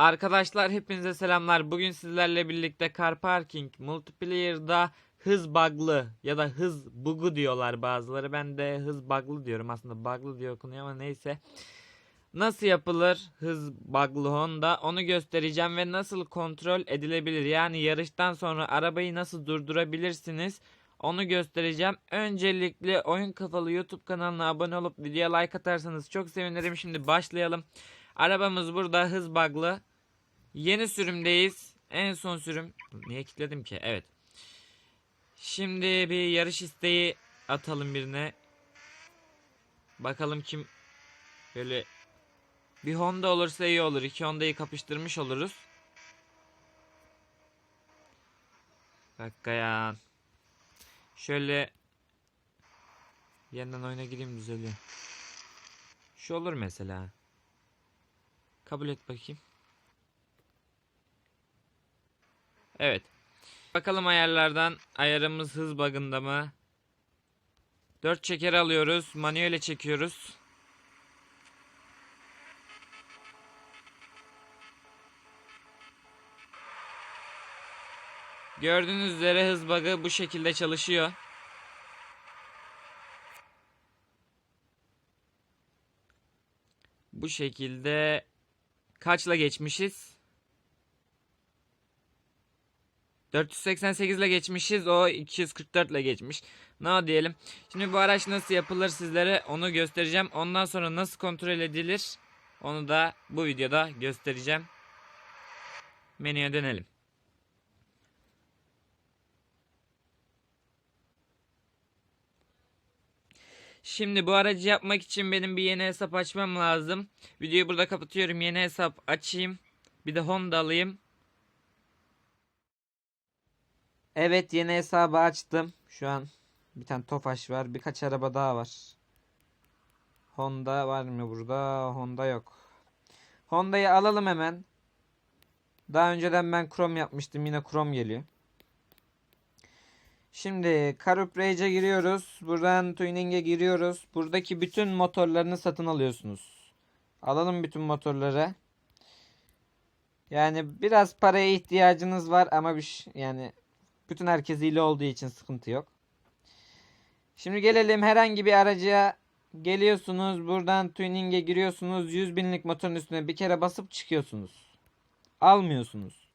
Arkadaşlar hepinize selamlar. Bugün sizlerle birlikte Car Parking Multiplayer'da hız bug'lı ya da hız bug'u diyorlar bazıları. Ben de hız bug'lı diyorum. Aslında bug'lı diye okunuyor ama neyse. Nasıl yapılır hız bug'lı Honda onu göstereceğim ve nasıl kontrol edilebilir. Yani yarıştan sonra arabayı nasıl durdurabilirsiniz onu göstereceğim. Öncelikle Oyun Kafalı YouTube kanalına abone olup videoya like atarsanız çok sevinirim. Şimdi başlayalım. Arabamız burada hız bug'lı. Yeni sürümdeyiz. En son sürüm. Niye kilitledim ki? Evet. Şimdi bir yarış isteği atalım birine. Bakalım kim böyle bir Honda olursa iyi olur. İki Honda'yı kapıştırmış oluruz. Dakika ya. Şöyle yeniden oyuna gireyim düzeliyor. Şu olur mesela. Kabul et bakayım. Evet. Bakalım ayarlardan ayarımız hız bug'ında mı? 4 çeker alıyoruz. Manuele çekiyoruz. Gördüğünüz üzere hız bug'ı bu şekilde çalışıyor. Bu şekilde kaçla geçmişiz? 488 ile geçmişiz. O 244 ile geçmiş. Ne diyelim. Şimdi bu araç nasıl yapılır sizlere onu göstereceğim. Ondan sonra nasıl kontrol edilir onu da bu videoda göstereceğim. Menüye dönelim. Şimdi bu aracı yapmak için benim bir yeni hesap açmam lazım. Videoyu burada kapatıyorum. Yeni hesap açayım. Bir de Honda alayım. Evet yeni hesabı açtım. Şu an bir tane Tofaş var. Birkaç araba daha var. Honda var mı burada? Honda yok. Honda'yı alalım hemen. Daha önceden ben Chrome yapmıştım. Yine Chrome geliyor. Şimdi Rage'e giriyoruz. Buradan Tuning'e giriyoruz. Buradaki bütün motorlarını satın alıyorsunuz. Alalım bütün motorları. Yani biraz paraya ihtiyacınız var ama bir yani bütün herkes ile olduğu için sıkıntı yok. Şimdi gelelim herhangi bir araca geliyorsunuz. Buradan tuning'e giriyorsunuz. 100 binlik motorun üstüne bir kere basıp çıkıyorsunuz. Almıyorsunuz.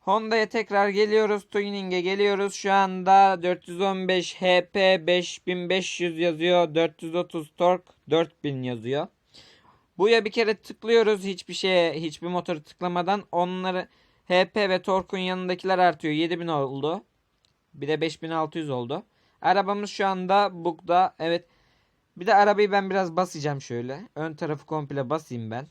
Honda'ya tekrar geliyoruz. Tuning'e geliyoruz. Şu anda 415 HP 5500 yazıyor. 430 torque 4000 yazıyor. Buya bir kere tıklıyoruz. Hiçbir şeye, hiçbir motoru tıklamadan onları HP ve torkun yanındakiler artıyor. 7000 oldu. Bir de 5600 oldu. Arabamız şu anda bugda. Evet. Bir de arabayı ben biraz basacağım şöyle. Ön tarafı komple basayım ben.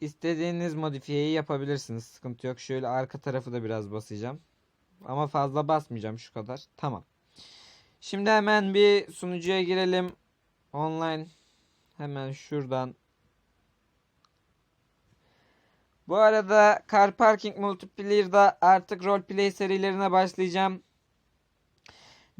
İstediğiniz modifiyeyi yapabilirsiniz. Sıkıntı yok. Şöyle arka tarafı da biraz basacağım. Ama fazla basmayacağım şu kadar. Tamam. Şimdi hemen bir sunucuya girelim. Online. Hemen şuradan. Bu arada Car Parking Multiplayer'da artık roleplay serilerine başlayacağım.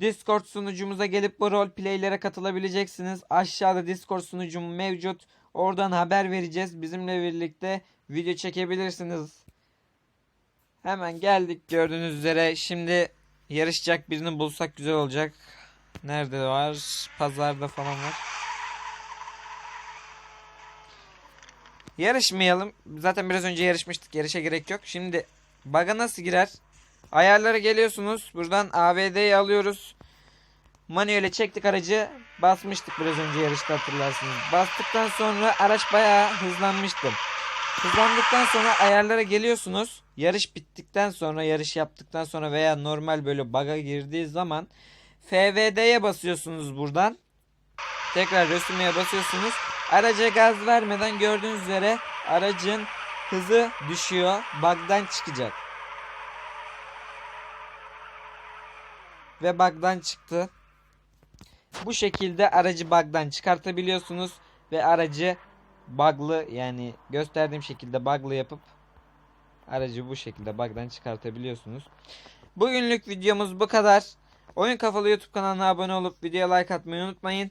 Discord sunucumuza gelip bu roleplaylere katılabileceksiniz. Aşağıda Discord sunucum mevcut. Oradan haber vereceğiz. Bizimle birlikte video çekebilirsiniz. Hemen geldik gördüğünüz üzere. Şimdi yarışacak birini bulsak güzel olacak. Nerede var? Pazarda falan var. Yarışmayalım. Zaten biraz önce yarışmıştık. Yarışa gerek yok. Şimdi bug'a nasıl girer? Ayarlara geliyorsunuz. Buradan AVD'yi alıyoruz. Manuel'e çektik aracı. Basmıştık biraz önce yarışta hatırlarsınız. Bastıktan sonra araç bayağı hızlanmıştı. Hızlandıktan sonra ayarlara geliyorsunuz. Yarış bittikten sonra, yarış yaptıktan sonra veya normal böyle bug'a girdiği zaman FVD'ye basıyorsunuz buradan. Tekrar resimeye basıyorsunuz. Araca gaz vermeden gördüğünüz üzere aracın hızı düşüyor. Bug'dan çıkacak. Ve bug'dan çıktı. Bu şekilde aracı bug'dan çıkartabiliyorsunuz ve aracı bug'lı yani gösterdiğim şekilde bug'lı yapıp aracı bu şekilde bug'dan çıkartabiliyorsunuz. Bugünlük videomuz bu kadar. Oyun Kafalı YouTube kanalına abone olup videoya like atmayı unutmayın.